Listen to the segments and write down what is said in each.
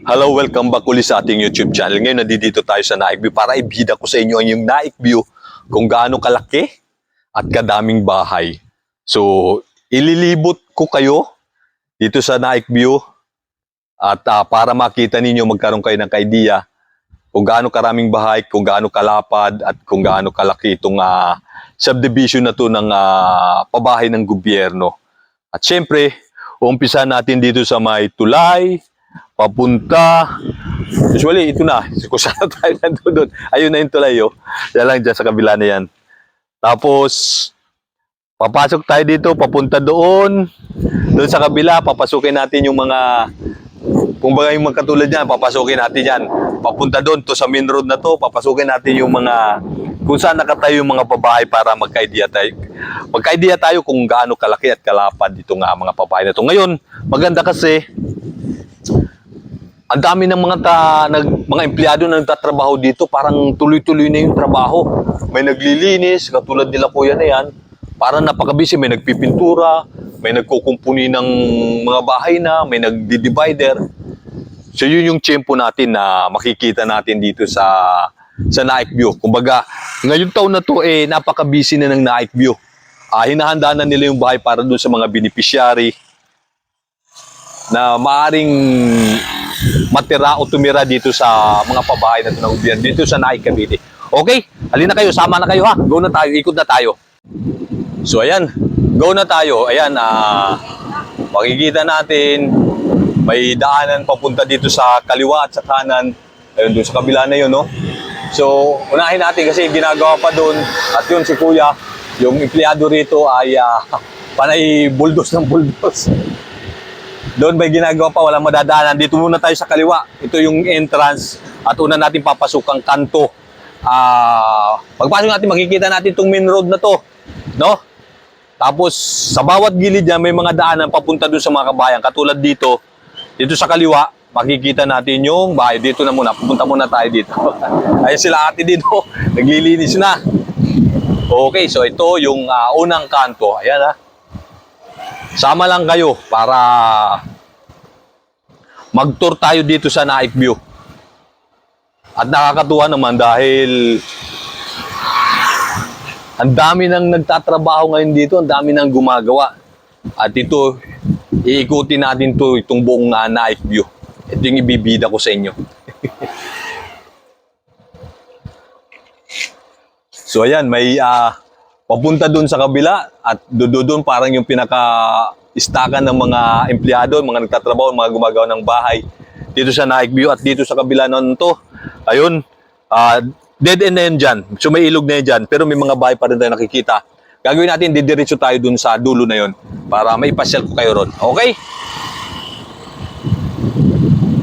Hello, welcome back ulit sa ating YouTube channel. Ngayon, nandito tayo sa Naik View para ibida ko sa inyo ang yung Naik View kung gaano kalaki at kadaming bahay. So, ililibot ko kayo dito sa Naik View at ah, para makita ninyo magkaroon kayo ng idea kung gaano karaming bahay, kung gaano kalapad at kung gaano kalaki itong ah, subdivision na to ng ah, pabahay ng gobyerno. At syempre, umpisa natin dito sa may tulay, papunta. Usually, ito na. Kung saan tayo nandun doon. Ayun na yung tulay, oh. Yan lang dyan sa kabila na yan. Tapos, papasok tayo dito, papunta doon. Doon sa kabila, papasukin natin yung mga kung baga yung mga katulad niyan, papasukin natin yan. Papunta doon to sa main road na to, papasukin natin yung mga kung saan nakatayo yung mga babae para magka-idea tayo. Magka-idea tayo kung gaano kalaki at kalapad dito nga mga babae na to. Ngayon, maganda kasi ang dami ng mga ta, nag, mga empleyado na nagtatrabaho dito, parang tuloy-tuloy na yung trabaho. May naglilinis, katulad nila kuya na yan. Parang napakabisi, may nagpipintura, may nagkukumpuni ng mga bahay na, may nagdi-divider. So yun yung tiyempo natin na makikita natin dito sa sa Naik View. Kumbaga, ngayong taon na to eh napaka-busy na ng Naik View. Ah, hinahanda na nila yung bahay para doon sa mga beneficiary na maaring matira o tumira dito sa mga pabahay na gobyerno, dito sa Naik Cavite. Okay, halina kayo, sama na kayo ha. Go na tayo, ikot na tayo. So ayan, go na tayo. Ayan, ah, makikita natin may daanan papunta dito sa kaliwa at sa kanan. Ayun, doon sa kabila na yun, no? So, unahin natin kasi ginagawa pa doon. At yun, si Kuya, yung empleyado rito ay ah, panay buldos ng buldos. Doon may ginagawa pa, walang madadaanan. Dito muna tayo sa kaliwa. Ito yung entrance at una natin papasok ang kanto. Ah, pagpasok natin makikita natin itong main road na to, no? Tapos sa bawat gilid niya may mga daanan papunta doon sa mga kabayan. Katulad dito, dito sa kaliwa, makikita natin yung bahay. Dito na muna, pupunta muna tayo dito. Ayun sila ate dito, naglilinis na. Okay, so ito yung ah, unang kanto. Ayan ah. Sama lang kayo para mag-tour tayo dito sa Naik View. At nakakatuwa naman dahil ang dami nang nagtatrabaho ngayon dito, ang dami nang gumagawa. At ito, iikutin natin to itong buong uh, Naik View. Ito yung ibibida ko sa inyo. so ayan, may ah, papunta doon sa kabila at doon doon parang yung pinaka istakan ng mga empleyado, mga nagtatrabaho, mga gumagawa ng bahay dito sa Naik View at dito sa kabila nun to. Ayun, ah, dead end na yun dyan. So may ilog na yun dyan, pero may mga bahay pa rin tayo nakikita. Gagawin natin, didiretso tayo dun sa dulo na yun para may pasyal ko kayo ron. Okay?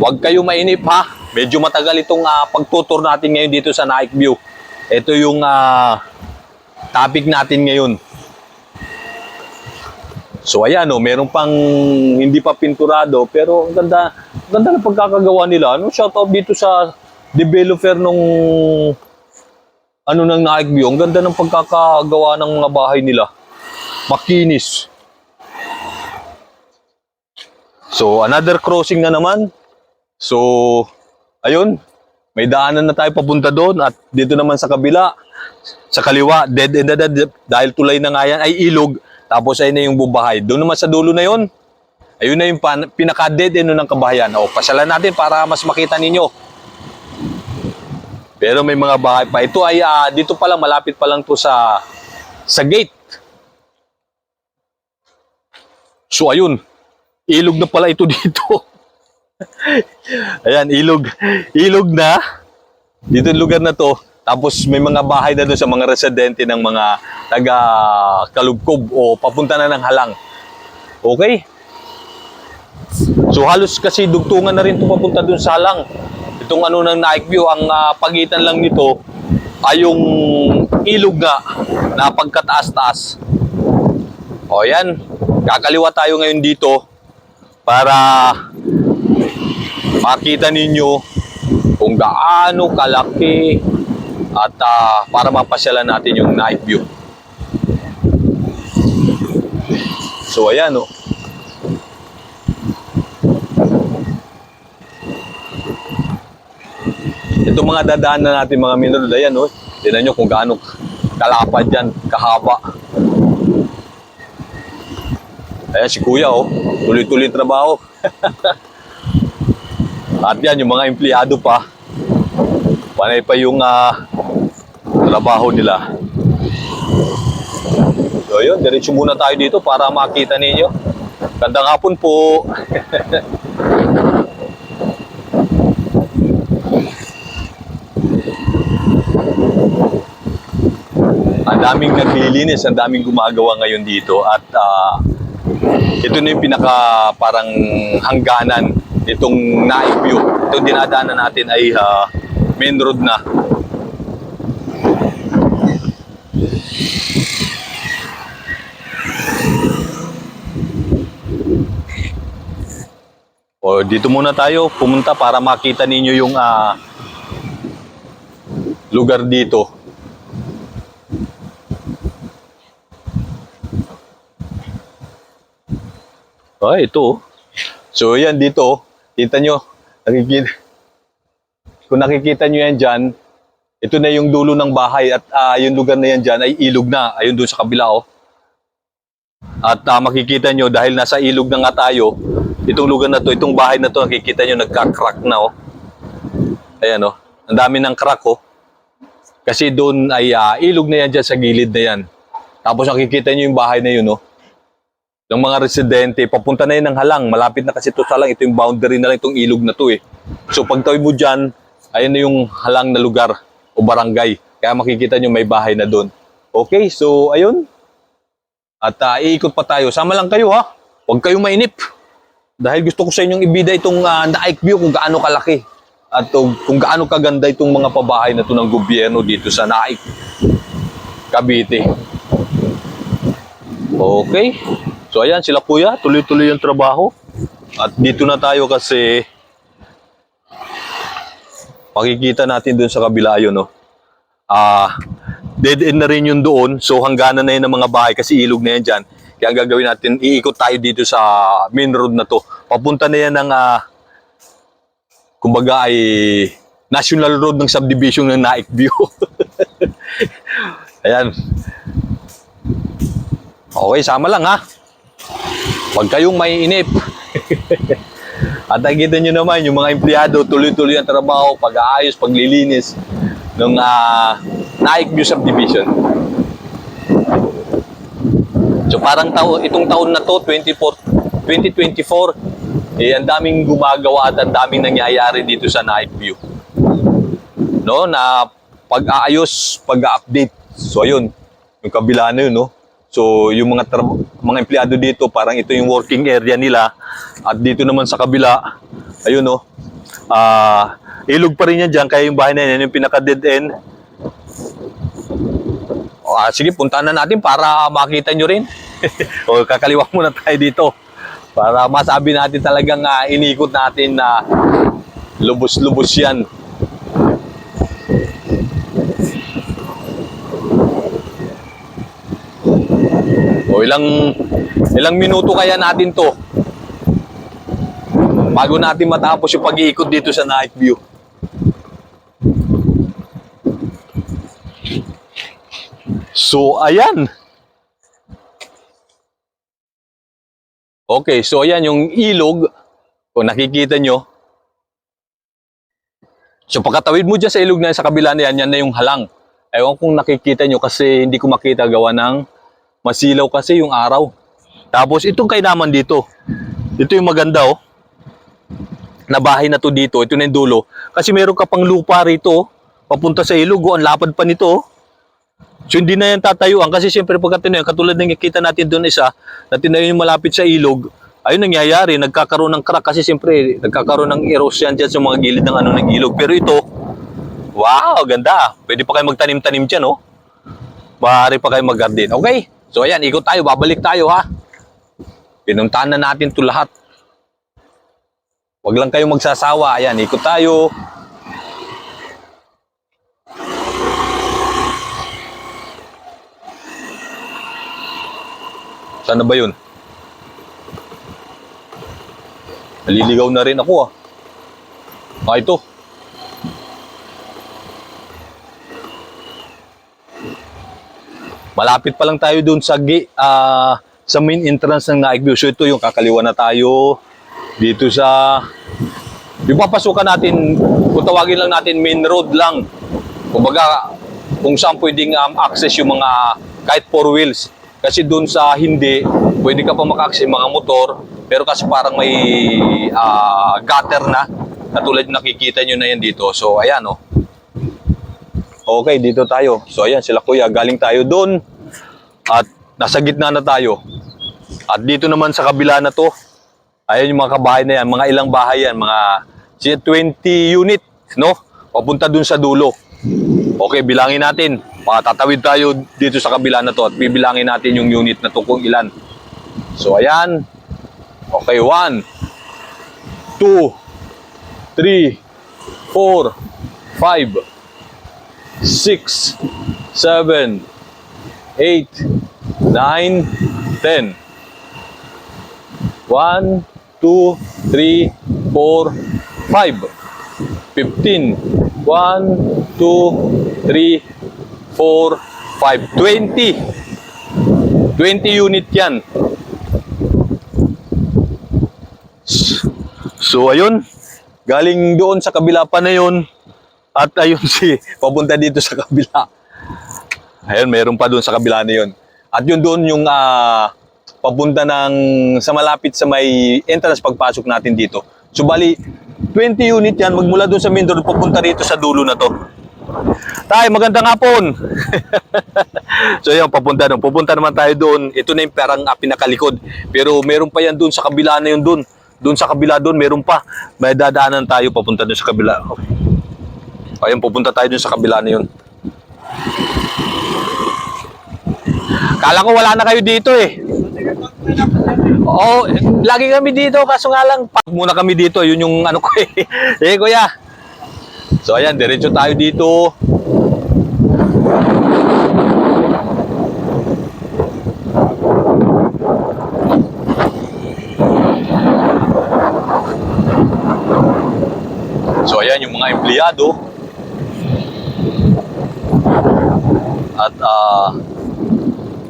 Huwag kayo mainip ha. Medyo matagal itong ah, pagtutur natin ngayon dito sa Naik View. Ito yung ah, topic natin ngayon. So ayan oh, meron pang hindi pa pinturado pero ang ganda, ang ganda ng pagkakagawa nila. Ano shout out dito sa developer nung ano ng Naik View. Ang ganda ng pagkakagawa ng mga bahay nila. Makinis. So another crossing na naman. So ayun, may daanan na tayo papunta doon at dito naman sa kabila sa kaliwa, dead end dead dahil tulay na nga yan ay ilog tapos ayun na yung bubahay. Doon naman sa dulo na yun, ayun na yung pinaka-dead end ng kabahayan. O, pasyalan natin para mas makita ninyo. Pero may mga bahay pa. Ito ay ah, dito pa lang, malapit pa lang to sa sa gate. So ayun, ilog na pala ito dito. Ayan, ilog. Ilog na. Dito yung lugar na to. Tapos may mga bahay na doon sa mga residente ng mga taga Kalubkob o papunta na ng Halang. Okay? So halos kasi dugtungan na rin ito papunta doon sa Halang. Itong ano ng Naik View, ang ah, pagitan lang nito ay yung ilog nga na pagkataas-taas. O yan, kakaliwa tayo ngayon dito para makita ninyo kung gaano kalaki at ah, para mapasyalan natin yung night view. So ayan oh. Ito mga dadaan na natin mga minunod, ayan oh. Tignan nyo kung gaano kalapad yan, kahaba. Ayan si kuya oh, tuloy-tuloy trabaho. At yan, yung mga empleyado pa, panay pa yung ah, trabaho nila. So yun, diretso muna tayo dito para makita ninyo. Gandang hapon po. ang daming naglilinis, ang daming gumagawa ngayon dito at ah, ito na yung pinaka parang hangganan itong Naik View. Itong dinadaanan natin ay ah, main road na. O dito muna tayo pumunta para makita ninyo yung ah, lugar dito. Ay, ito. oh. So, yan dito. oh. Kita nyo. Nakikita. Kung nakikita nyo yan dyan, ito na yung dulo ng bahay at ah, yung lugar na yan dyan ay ilog na. Ayun doon sa kabila, oh. At ah, makikita nyo, dahil nasa ilog na nga tayo, itong lugar na to, itong bahay na to, nakikita nyo, nagka-crack na, oh. Ayan, oh. Ang dami ng crack, oh. Kasi doon ay ah, ilog na yan dyan sa gilid na yan. Tapos nakikita nyo yung bahay na yun, oh ng mga residente, papunta na yun ng halang. Malapit na kasi ito sa halang. Ito yung boundary na lang itong ilog na to eh. So pagtawid mo dyan, ayun na yung halang na lugar o barangay. Kaya makikita nyo may bahay na doon. Okay, so ayun. At ah, iikot pa tayo. Sama lang kayo ha. Huwag kayong mainip. Dahil gusto ko sa inyong ibida itong uh, Naik View kung gaano kalaki. At uh, kung gaano kaganda itong mga pabahay na to ng gobyerno dito sa Naik. Cavite. Okay. So ayan sila kuya, tuloy-tuloy yung trabaho. At dito na tayo kasi makikita natin doon sa kabila yun, no. Ah, dead end na rin yun doon. So hangganan na yun ng mga bahay kasi ilog na yan dyan. Kaya ang gagawin natin, iikot tayo dito sa main road na to. Papunta na yan ng, ah, kumbaga ay national road ng subdivision ng Naik View. Ayan. Okay, sama lang ha. Huwag kayong maiinip. At nakikita nyo naman, yung mga empleyado, tuloy-tuloy ang trabaho, pag-aayos, paglilinis ng uh, Naik View Subdivision. So parang tao, itong taon na to, 24, 2024, eh, ang daming gumagawa at ang daming nangyayari dito sa Naik View. No, na pag-aayos, pag-update. So ayun, yung kabila na yun, no? So, yung mga mga empleyado dito, parang ito yung working area nila. At dito naman sa kabila, ayun no. Ah, ilog pa rin yan dyan, kaya yung bahay na yan, yung pinaka-dead end. O, ah, sige, puntahan na natin para makita nyo rin. o, kakaliwa muna tayo dito. Para masabi natin talagang ah, inikot natin na lubos-lubos yan. O ilang ilang minuto kaya natin to bago natin matapos yung pag-iikot dito sa night view. So ayan. Okay, so ayan yung ilog. Kung nakikita nyo. So pagkatawid mo dyan sa ilog na sa kabila na yan, yan na yung halang. Ewan kung nakikita nyo kasi hindi ko makita gawa ng Masilaw kasi yung araw. Tapos itong kainaman dito. Ito yung maganda oh. Na bahay na to dito. Ito na yung dulo. Kasi meron ka pang lupa rito. oh. Papunta sa ilog. Oh. Ang lapad pa nito. oh. So hindi na yan tatayuan. Kasi siyempre pagka tinayo, katulad ng nakita natin doon isa, na tinayo yung malapit sa ilog, ayun nangyayari. Nagkakaroon ng crack kasi siyempre nagkakaroon ng erosion dyan sa mga gilid ng ano ng ilog. Pero ito, wow, ganda. Pwede pa kayo magtanim-tanim dyan, oh. Maaari pa kayo mag-garden. Okay? So ayan, ikot tayo, babalik tayo ha. Pinuntahan na natin to lahat. Huwag lang kayong magsasawa. Ayan, ikot tayo. Saan na ba yun? Naliligaw na rin ako ah. Ah, ito. Malapit pa lang tayo doon sa ah, sa main entrance ng Naik View. So ito yung kakaliwa na tayo dito sa yung papasukan natin, kung tawagin lang natin main road lang. Kumbaga, kung saan pwedeng um, access yung mga kahit four wheels. Kasi doon sa hindi, pwede ka pa maka-access mga motor, pero kasi parang may ah, gutter na, katulad nakikita nyo na yan dito. So, ayan, oh. Okay, dito tayo. So, ayan, sila kuya, galing tayo doon. At nasa gitna na tayo. At dito naman sa kabila na to, ayan yung mga kabahay na yan, mga ilang bahay yan, mga si- 20 unit, no? Papunta dun sa dulo. Okay, bilangin natin. Matatawid tayo dito sa kabila na to at bibilangin natin yung unit na to kung ilan. So, ayan. Okay, 1, 2, 3, 4, 5, 6, 7, 8, 9, 10. 1, 2, 3, 4, 5. 15. 1, 2, 3, 4, 5. 20. 20 unit yan. So, ayun. Galing doon sa kabila pa na yun. At ayun si, papunta dito sa kabila. Ayun, meron pa doon sa kabila na yun. At yun doon yung ah, papunta ng sa malapit sa may entrance pagpasok natin dito. So bali, 20 unit yan, magmula doon sa main road, papunta rito sa dulo na to. Tay, magandang hapon. so yun, papunta doon. Pupunta naman tayo doon. Ito na yung parang ah, pinakalikod. Pero meron pa yan doon sa kabila na yun doon. Doon sa kabila doon, meron pa. May dadaanan tayo papunta doon sa kabila. Ayun, pupunta tayo doon sa kabila na yun. Kala ko wala na kayo dito eh. Oo, eh, lagi kami dito kaso nga lang park muna kami dito, yun yung ano ko eh. Eh kuya. So ayan, diretso tayo dito. So ayan yung mga empleyado. At ah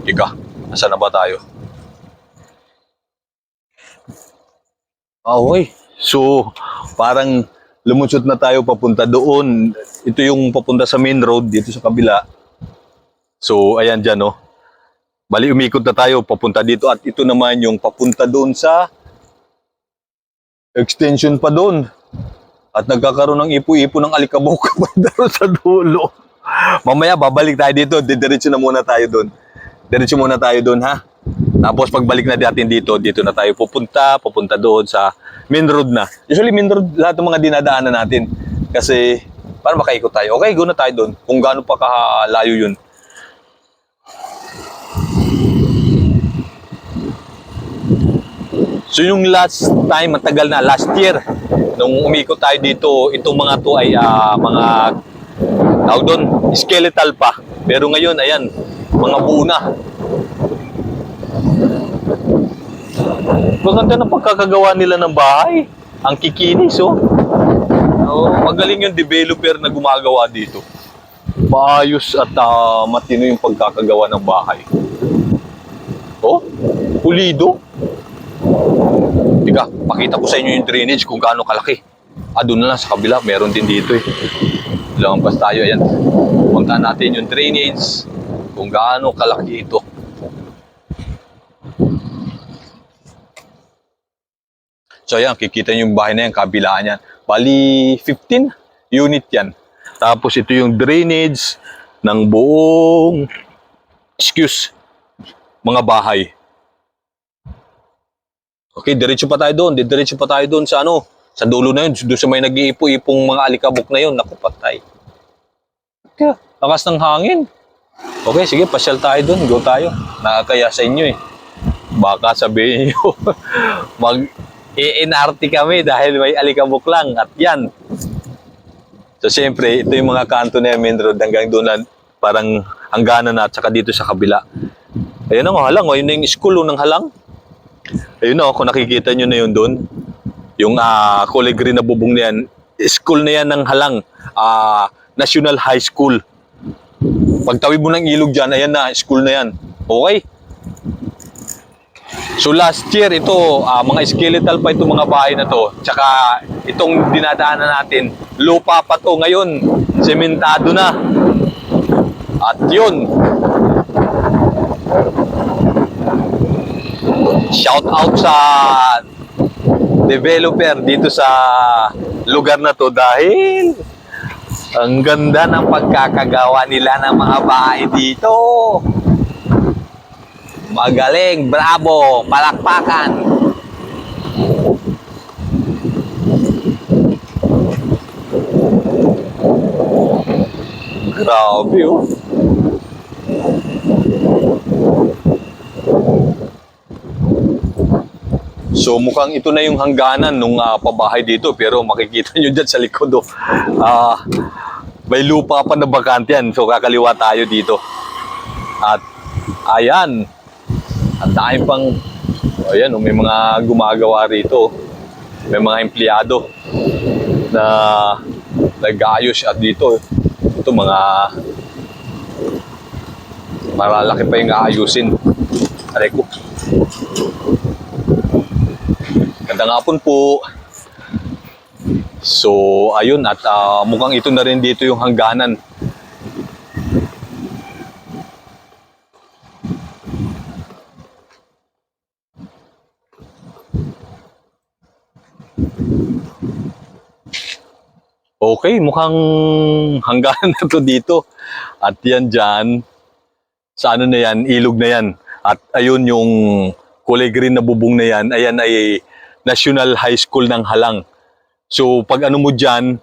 Ika, nasa na ba tayo? Okay. So, parang lumutsot na tayo papunta doon. Ito yung papunta sa main road dito sa kabila. So, ayan dyan, no. Bali, umikot na tayo papunta dito. At ito naman yung papunta doon sa extension pa doon. At nagkakaroon ng ipo-ipo ng alikabok pa doon sa dulo. Mamaya, babalik tayo dito. Didiretso na muna tayo doon. Diretso muna tayo doon, ha? Tapos pagbalik na natin dito, dito na tayo pupunta, pupunta doon sa main road na. Usually main road lahat ng mga dinadaanan natin. Kasi para makaikot tayo. Okay, go na tayo doon. Kung gaano pa kahalayo yun. So yung last time, matagal na, last year, nung umikot tayo dito, itong mga to ay ah, mga tawag doon, skeletal pa. Pero ngayon, ayan, mga buo na. Maganda ng pagkakagawa nila ng bahay. Ang kikinis, oh. oh magaling yung developer na gumagawa dito. Maayos at ah, matino yung pagkakagawa ng bahay. Oh, pulido. Tika, pakita ko sa inyo yung drainage kung gaano kalaki. Ah, doon na lang sa kabila, meron din dito eh. Lumabas tayo, ayan. Punta natin yung drainage, kung gaano kalaki ito. So ayan, kikita niyo yung bahay na yan, kabilaan yan. Bali, 15 unit yan. Tapos ito yung drainage ng buong, excuse, mga bahay. Okay, diretso pa tayo doon. Diretso pa tayo doon sa ano, sa dulo na yun. Doon sa may nag-iipo-ipong mga alikabok na yun. Naku, patay. Kaya, lakas ng hangin. Okay, sige, pasyal tayo doon. Go tayo. Nakakaya sa inyo eh. Baka sabihin nyo, mag i-NRT kami dahil may alikabok lang. At yan. So, siyempre, ito yung mga kanto na main road hanggang doon na parang hangganan na at saka dito sa kabila. Ayun ang halang. Ayun na yung school ng halang. Ayun o, kung nakikita nyo na yun doon, yung ah, kulay green na bubong na yan, school na yan ng Halang, ah, National High School. Pagtawid mo ng ilog dyan, ayan na, school na yan. Okay? So last year, ito, ah, mga skeletal pa itong mga bahay na to. Tsaka itong dinadaanan natin, lupa pa to. Ngayon, sementado na. At yun, shout out sa developer dito sa lugar na to dahil ang ganda ng pagkakagawa nila ng mga bahay dito. Magaling, bravo, palakpakan. Grabe oh. So mukhang ito na yung hangganan nung ah, pabahay dito pero makikita nyo dyan sa likod oh. Ah, may lupa pa na bakante yan. So kakaliwa tayo dito. At ayan. At dahil pang ayan, oh, may mga gumagawa rito. May mga empleyado na nag-aayos at dito ito mga malalaki pa yung aayusin. Aray ko. Gandang hapon po. So, ayun at ah, mukhang ito na rin dito yung hangganan. Okay, mukhang hangganan na to dito. At yan dyan, sa ano na yan, ilog na yan. At ayun yung kulay green na bubong na yan, ayan ay National High School ng Halang. So pag ano mo dyan,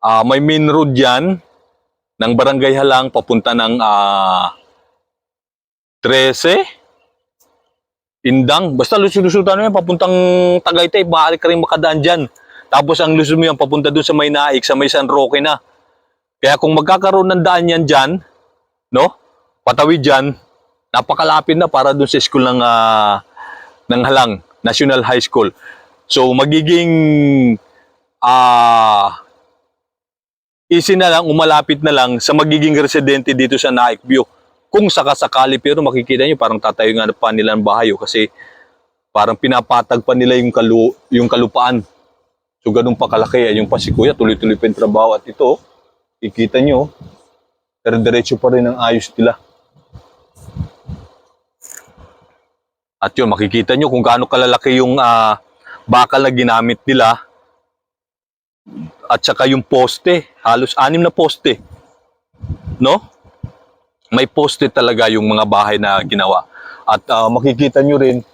ah, may main road dyan ng Barangay Halang papunta ng ah, 13, Indang. Basta lusot-lusutan mo yan, papuntang Tagaytay, maaari ka rin makadaan dyan. Tapos ang lusot mo yan, papunta doon sa may Naik, sa may San Roque na. Kaya kung magkakaroon ng daan yan dyan, no? Patawid dyan, napakalapit na para doon sa school ng, ah, ng Halang, National High School. So magiging ah easy na lang, umalapit na lang sa magiging residente dito sa Naik View. Kung sakasakali, pero makikita nyo parang tatayo nga pa nila ng bahay oh, kasi parang pinapatag pa nila yung, kalu, yung kalupaan. So ganun pa kalaki. Yung pa si Kuya, tuloy-tuloy pa yung trabaho. At ito, oh, ikita nyo, pero diretso pa rin ang ayos nila. At yun, makikita nyo kung gaano kalalaki yung ah, bakal na ginamit nila. At saka yung poste, halos anim na poste. No? May poste talaga yung mga bahay na ginawa. At ah, makikita nyo rin,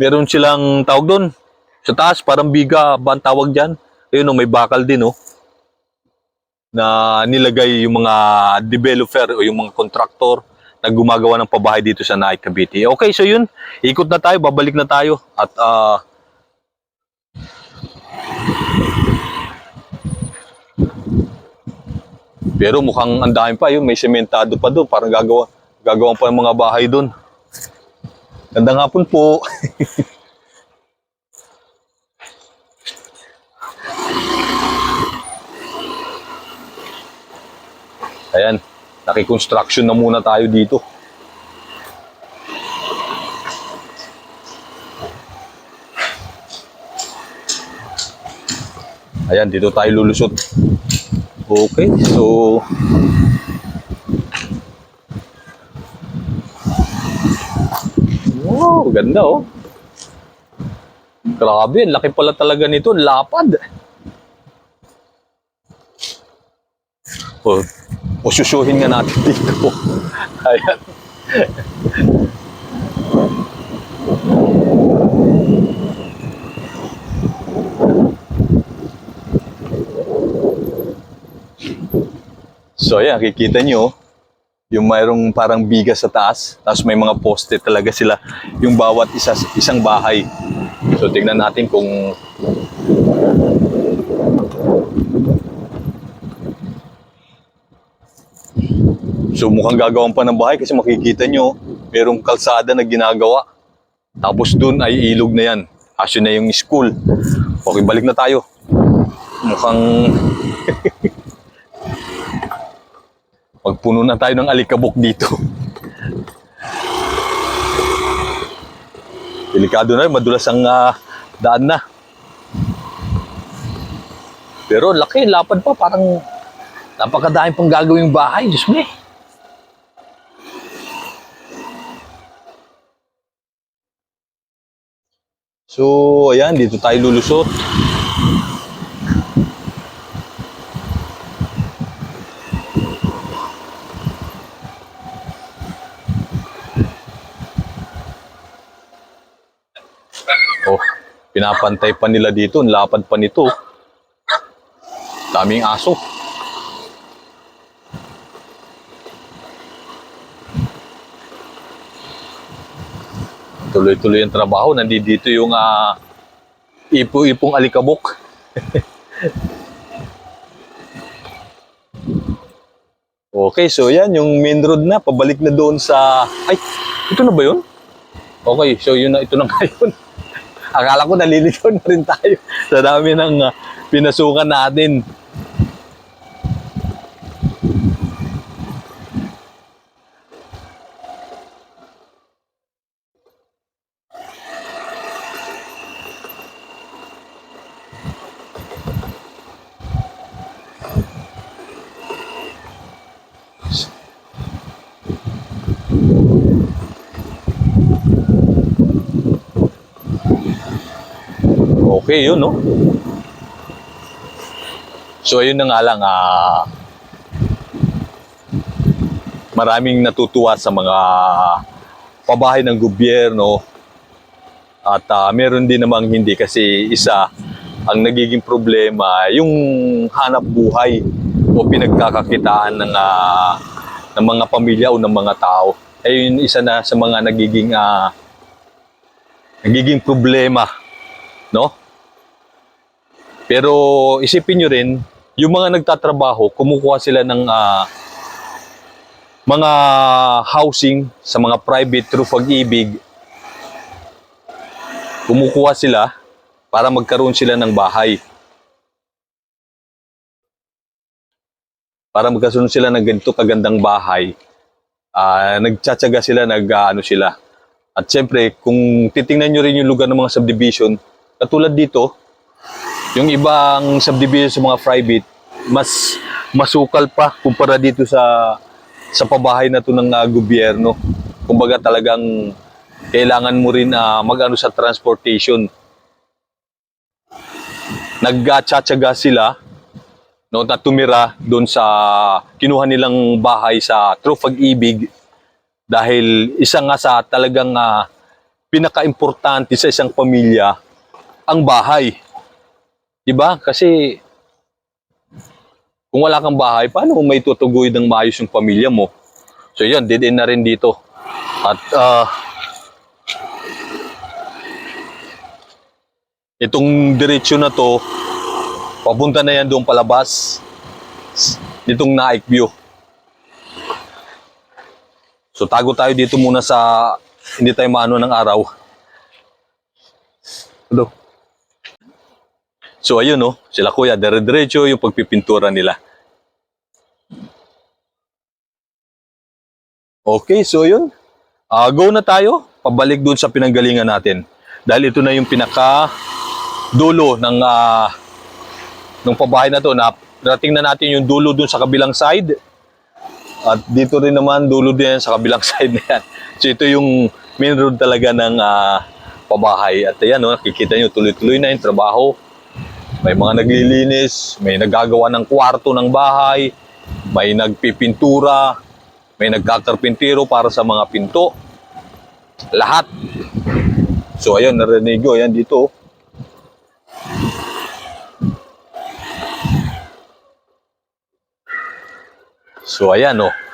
meron silang tawag doon. Sa taas, parang biga, ba ang tawag dyan? Ayun, oh, may bakal din, oh. Na nilagay yung mga developer o yung mga kontraktor na gumagawa ng pabahay dito sa Naik, Cavite. Okay, so yun. Ikot na tayo, babalik na tayo. At ah, pero mukhang ang pa yun, may sementado pa doon, parang gagawa, gagawa pa ng mga bahay doon. Gandang hapon po. Ayan, naki-construction na muna tayo dito. Ayan, dito tayo lulusot. Okay, so... Wow, ganda oh. Grabe, laki pala talaga nito. Lapad. Oh, o susuhin nga natin dito. Ayan. So ayan, kikita nyo, yung mayroong parang bigas sa taas, tapos may mga poste talaga sila, yung bawat isa, isang bahay. So tignan natin kung So mukhang gagawan pa ng bahay kasi makikita nyo, merong kalsada na ginagawa. Tapos dun ay ilog na yan. Asyo na yung school. Okay, balik na tayo. Mukhang... Magpuno na tayo ng alikabok dito. Delikado na, madulas ang ah, daan na. Pero laki, lapad pa, parang napakadami pang gagawing bahay. Diyos me. So, ayan, dito tayo lulusot. Oh, pinapantay pa nila dito. Ang lapad pa nito. Daming aso. Tuloy-tuloy ang trabaho. Nandito yung ah, ipo-ipong alikabok. okay, so yan, yung main road na. Pabalik na doon sa... Ay, ito na ba yun? Okay, so yun na, ito na nga yun. Akala ko nalilito na rin tayo sa dami ng ah, pinasukan natin. Okay, yun, no? So, ayun na nga lang, ah, maraming natutuwa sa mga pabahay ng gobyerno at ah, meron din namang hindi kasi isa ang nagiging problema yung hanap buhay o pinagkakakitaan ng, ah, ng mga pamilya o ng mga tao. Ayun isa na sa mga nagiging ah, nagiging problema no? Pero isipin nyo rin, yung mga nagtatrabaho, kumukuha sila ng ah, mga housing sa mga private through pag-ibig. Kumukuha sila para magkaroon sila ng bahay. Para magkaroon sila ng ganito kagandang bahay. Ah, nagtsatsaga sila, nag ah, ano sila. At siyempre, kung titingnan nyo rin yung lugar ng mga subdivision, katulad dito, yung ibang subdivision sa mga private, mas masukal pa kumpara dito sa sa pabahay na to ng ah, gobyerno. Kumbaga talagang kailangan mo rin ah, mag-ano sa transportation. Nagtsatsaga sila no, na tumira doon sa kinuha nilang bahay sa True Pag-ibig dahil isa nga sa talagang ah, pinaka-importante sa isang pamilya ang bahay. 'Di ba? Kasi kung wala kang bahay, paano may tutugoy ng maayos yung pamilya mo? So yun, dead end na rin dito. At ah, itong diretsyo na to, papunta na yan doon palabas nitong Naik View. So tago tayo dito muna sa hindi tayo maano ng araw. Hello. So ayun no, sila kuya, dire-diretso yung pagpipintura nila. Okay, so yun. Ah, go na tayo. Pabalik dun sa pinanggalingan natin. Dahil ito na yung pinaka dulo ng ah, ng pabahay na to. Na, narating na natin yung dulo dun sa kabilang side. At dito rin naman dulo din sa kabilang side na yan. So ito yung main road talaga ng ah, pabahay. At ayan, no, nakikita nyo, tuloy-tuloy na yung trabaho. May mga naglilinis, may naggagawa ng kwarto ng bahay, may nagpipintura, may nagkakarpintero para sa mga pinto. Lahat. So ayun, narinig ko, ayan dito. So ayan oh.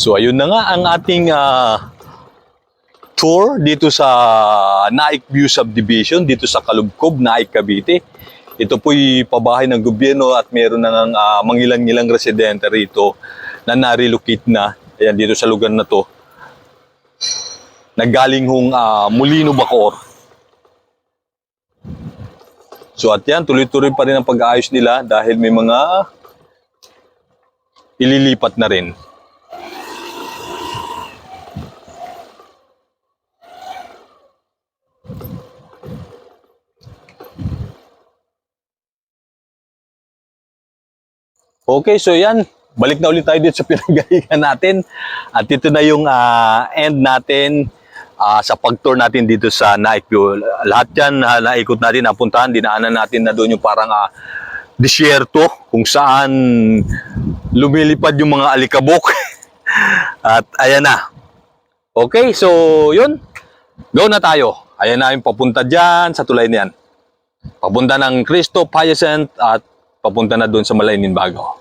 So ayun na nga ang ating ah, tour dito sa Naik View Subdivision, dito sa Kalubkob, Naik, Cavite. Ito po'y pabahay ng gobyerno at meron nang uh, mangilang-ilang residente rito na narilocate na. Ayan, dito sa lugar na to. Naggaling hong ah, Molino Bacoor. So at yan, tuloy-tuloy pa rin ang pag-aayos nila dahil may mga ililipat na rin. Okay, so yan. Balik na ulit tayo dito sa pinagalingan natin. At ito na yung ah, end natin ah, sa pag-tour natin dito sa Night View. Lahat yan ah, naikot natin, napuntahan, dinaanan natin na doon yung parang ah, disyerto kung saan lumilipad yung mga alikabok. At ayan na. Okay, so yun. Go na tayo. Ayan na yung papunta dyan sa tulay niyan. Papunta ng Cristo, Hyacinth at papunta na doon sa Malaynin Bago.